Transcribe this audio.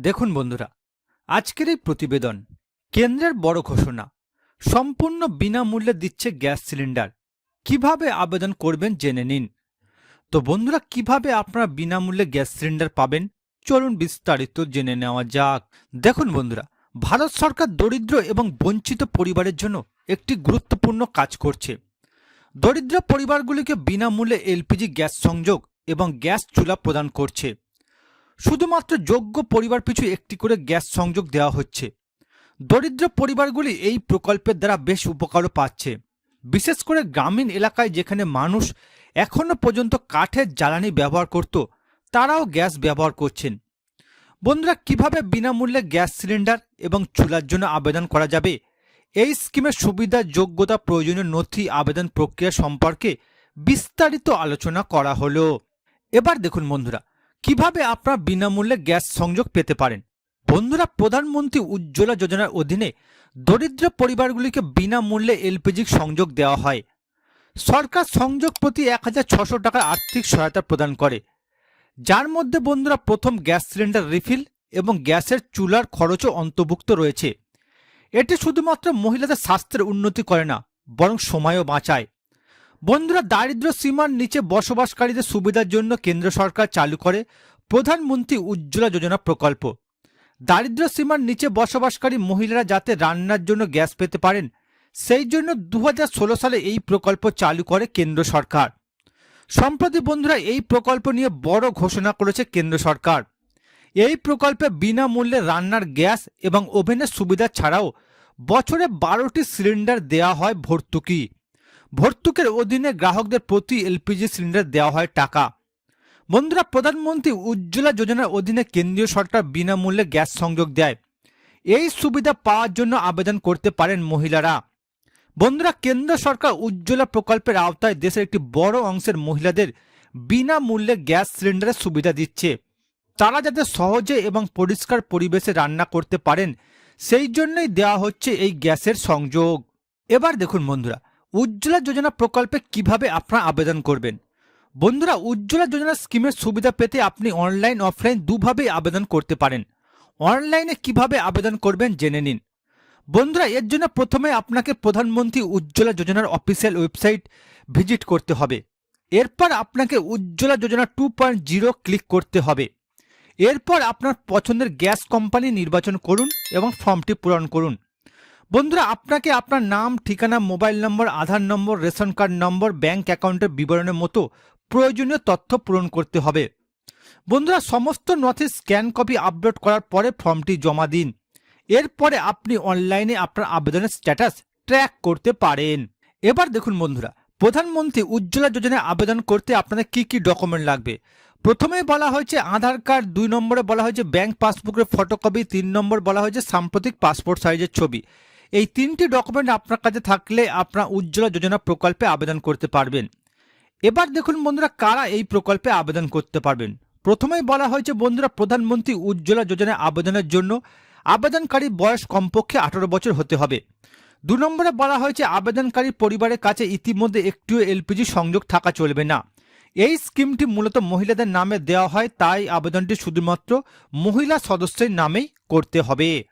দেখুন বন্ধুরা, আজকের এই প্রতিবেদন কেন্দ্রের বড় ঘোষণা। সম্পূর্ণ বিনামূল্যে দিচ্ছে গ্যাস সিলিন্ডার। কীভাবে আবেদন করবেন জেনে নিন। তো বন্ধুরা, কীভাবে আপনারা বিনামূল্যে গ্যাস সিলিন্ডার পাবেন? চলুন বিস্তারিত জেনে নেওয়া যাক। দেখুন বন্ধুরা, ভারত সরকার দরিদ্র এবং বঞ্চিত পরিবারের জন্য একটি গুরুত্বপূর্ণ কাজ করছে। দরিদ্র পরিবারগুলিকে বিনামূল্যে এলপিজি গ্যাস সংযোগ এবং গ্যাস চুলা প্রদান করছে। শুধুমাত্র যোগ্য পরিবার পিছু একটি করে গ্যাস সংযোগ দেওয়া হচ্ছে। দরিদ্র পরিবারগুলি এই প্রকল্পের দ্বারা বেশ উপকারও পাচ্ছে। বিশেষ করে গ্রামীণ এলাকায় যেখানে মানুষ এখনও পর্যন্ত কাঠের জ্বালানি ব্যবহার করত, তারাও গ্যাস ব্যবহার করছেন। বন্ধুরা, কীভাবে বিনামূল্যে গ্যাস সিলিন্ডার এবং চুলার জন্য আবেদন করা যাবে? এই স্কিমের সুবিধা, যোগ্যতা, প্রয়োজনীয় নথি, আবেদন প্রক্রিয়া সম্পর্কে বিস্তারিত আলোচনা করা হলো। এবার দেখুন বন্ধুরা কীভাবে আপনারা বিনামূল্যে গ্যাস সংযোগ পেতে পারেন? বন্ধুরা, প্রধানমন্ত্রী উজ্জ্বলা যোজনার অধীনে দরিদ্র পরিবারগুলিকে বিনামূল্যে এলপিজি সংযোগ দেওয়া হয়। সরকার সংযোগ প্রতি এক টাকার আর্থিক সহায়তা প্রদান করে। যার মধ্যে বন্ধুরা প্রথম গ্যাস সিলিন্ডার রিফিল এবং গ্যাসের চুলার খরচও অন্তর্ভুক্ত রয়েছে। এটি শুধুমাত্র মহিলাদের স্বাস্থ্যের উন্নতি করে না, বরং সময়ও বাঁচায়। বন্ধুরা দারিদ্র্য সীমার নিচে বসবাসকারীদের সুবিধার জন্য কেন্দ্র সরকার চালু করে প্রধানমন্ত্রী উজ্জ্বলা যোজনা প্রকল্প। দারিদ্র্য সীমার নিচে বসবাসকারী মহিলারা যাতে রান্নার জন্য গ্যাস পেতে পারেন, সেই জন্য দু হাজার ষোলো সালে এই প্রকল্প চালু করে কেন্দ্র সরকার। সম্প্রতি বন্ধুরা এই প্রকল্প নিয়ে বড় ঘোষণা করেছে কেন্দ্র সরকার। এই প্রকল্পে বিনামূল্যে রান্নার গ্যাস এবং ওভেনের সুবিধা ছাড়াও বছরে বারোটি সিলিন্ডার দেওয়া হয় ভর্তুকি। ভর্তুকের অধীনে গ্রাহকদের প্রতি এলপিজি সিলিন্ডার দেওয়া হয় টাকা। বন্ধুরা, প্রধানমন্ত্রী উজ্জ্বলা যোজনার অধীনে কেন্দ্রীয় সরকার বিনামূল্যে গ্যাস সংযোগ দেয়। এই সুবিধা পাওয়ার জন্য আবেদন করতে পারেন মহিলারা। বন্ধুরা, কেন্দ্র সরকার উজ্জ্বলা প্রকল্পের আওতায় দেশের একটি বড় অংশের মহিলাদের বিনামূল্যে গ্যাস সিলিন্ডারের সুবিধা দিচ্ছে। তারা যাতে সহজে এবং পরিষ্কার পরিবেশে রান্না করতে পারেন, সেই জন্যই দেওয়া হচ্ছে এই গ্যাসের সংযোগ। এবার দেখুন বন্ধুরা উজ্জ্বলা যোজনা প্রকল্পে কীভাবে আপনারা আবেদন করবেন? বন্ধুরা, উজ্জ্বলা যোজনা স্কিমের সুবিধা পেতে আপনি অনলাইন, অফলাইন দুভাবেই আবেদন করতে পারেন। অনলাইনে কীভাবে আবেদন করবেন জেনে নিন। বন্ধুরা, এর জন্য প্রথমে আপনাকে প্রধানমন্ত্রী উজ্জ্বলা যোজনার অফিসিয়াল ওয়েবসাইট ভিজিট করতে হবে। এরপর আপনাকে Ujjwala Yojana two point zero click করতে হবে। এরপর আপনার পছন্দের গ্যাস কোম্পানি নির্বাচন করুন এবং ফর্মটি পূরণ করুন। বন্ধুরা, আপনাকে আপনার নাম, ঠিকানা, mobile number, Aadhaar number, ration card number, bank অ্যাকাউন্টের বিবরণের মতো প্রয়োজনীয় তথ্য পূরণ করতে হবে। বন্ধুরা, সমস্ত নথি স্ক্যান কপি আপলোড করার পরে ফর্মটি জমা দিন। এরপরে আপনি অনলাইনে আপনার আবেদনের স্ট্যাটাস ট্র্যাক করতে পারেন। এবার দেখুন বন্ধুরা, প্রধানমন্ত্রী উজ্জ্বলা যোজনায় আবেদন করতে আপনাদের কি কি ডকুমেন্ট লাগবে? প্রথমেই বলা হয়েছে আধার কার্ড, দুই নম্বরে বলা হয়েছে ব্যাংক পাসবুকের ফটোকপি, তিন নম্বর বলা হয়েছে সাম্প্রতিক পাসপোর্ট সাইজের ছবি। এই তিনটি ডকুমেন্ট আপনার কাছে থাকলে আপনার উজ্জ্বলা যোজনা প্রকল্পে আবেদন করতে পারবেন। এবার দেখুন বন্ধুরা, কারা এই প্রকল্পে আবেদন করতে পারবেন? প্রথমেই বলা হয়েছে বন্ধুরা, প্রধানমন্ত্রী উজ্জ্বলা যোজনায় আবেদনের জন্য আবেদনকারী বয়স কমপক্ষে আঠারো বছর হতে হবে। দু নম্বরে বলা হয়েছে, আবেদনকারী পরিবারের কাছে ইতিমধ্যে একটিও এলপিজি সংযোগ থাকা চলবে না। এই স্কিমটি মূলত মহিলাদের নামে দেওয়া হয়, তাই আবেদনটি শুধুমাত্র মহিলা সদস্যের নামেই করতে হবে।